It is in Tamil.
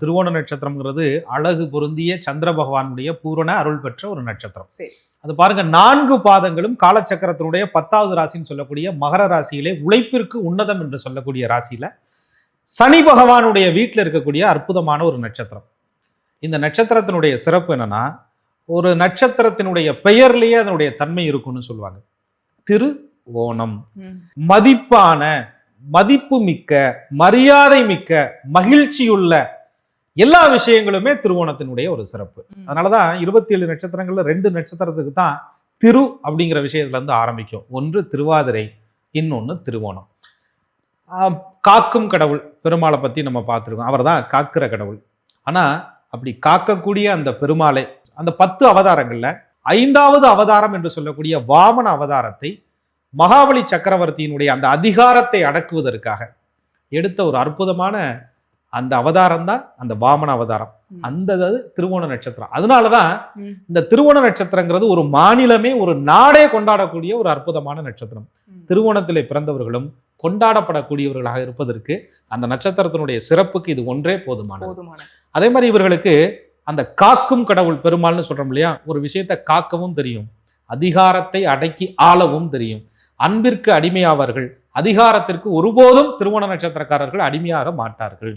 திருவோண நட்சத்திரம்ங்கிறது அழகு பொருந்திய சந்திர பகவானுடைய பூரண அருள் பெற்ற ஒரு நட்சத்திரம். அது பாருங்க நான்கு பாதங்களும் காலச்சக்கரத்தினுடைய பத்தாவது ராசின்னு சொல்லக்கூடிய மகர ராசியிலே உழைப்பிற்கு உன்னதம் என்று சொல்லக்கூடிய ராசியில சனி பகவானுடைய வீட்டில் இருக்கக்கூடிய அற்புதமான ஒரு நட்சத்திரம் இந்த நட்சத்திரத்தினுடைய சிறப்பு என்னன்னா ஒரு நட்சத்திரத்தினுடைய பெயர்லேயே அதனுடைய தன்மை இருக்கும்னு சொல்லுவாங்க திரு ஓணம். மதிப்பான மதிப்பு மிக்க மரியாதை மிக்க மகிழ்ச்சியுள்ள எல்லா விஷயங்களுமே திருவோணத்தினுடைய ஒரு சிறப்பு. ம். அதனாலதான் இருபத்தி ஏழு நட்சத்திரங்கள்ல ரெண்டு நட்சத்திரத்துக்கு தான் திரு அப்படிங்கிற விஷயத்துல இருந்து ஆரம்பிக்கும். ஒன்று திருவாதிரை இன்னொன்று திருவோணம். காக்கும் கடவுள் பெருமாளை பத்தி நம்ம பார்த்துருக்கோம். அவர் தான் காக்கிற கடவுள். ஆனா அப்படி காக்கக்கூடிய அந்த பெருமாளை அந்த பத்து அவதாரங்கள்ல ஐந்தாவது அவதாரம் என்று சொல்லக்கூடிய வாமன அவதாரத்தை மகாபலி சக்கரவர்த்தியினுடைய அந்த அதிகாரத்தை அடக்குவதற்காக எடுத்த ஒரு அற்புதமான அந்த அவதாரம் தான் அந்த வாமன அவதாரம். அந்த இது திருவோண நட்சத்திரம். அதனாலதான். இந்த திருவோண நட்சத்திரங்கிறது ஒரு மாநிலமே ஒரு நாடே கொண்டாடக்கூடிய ஒரு அற்புதமான நட்சத்திரம். திருவோணத்திலே பிறந்தவர்களும் கொண்டாடப்படக்கூடியவர்களாக இருப்பதற்கு அந்த நட்சத்திரத்தினுடைய சிறப்புக்கு இது ஒன்றே போதுமானது. போதுமான அதே மாதிரி இவர்களுக்கு அந்த காக்கும் கடவுள் பெருமாள்னு சொல்றோம் இல்லையா? ஒரு விஷயத்தை காக்கவும் தெரியும். அதிகாரத்தை அடக்கி ஆளவும் தெரியும். அன்பிற்கு அடிமையாவார்கள். அதிகாரத்திற்கு ஒருபோதும் திருவோண நட்சத்திரக்காரர்கள் அடிமையாக மாட்டார்கள்.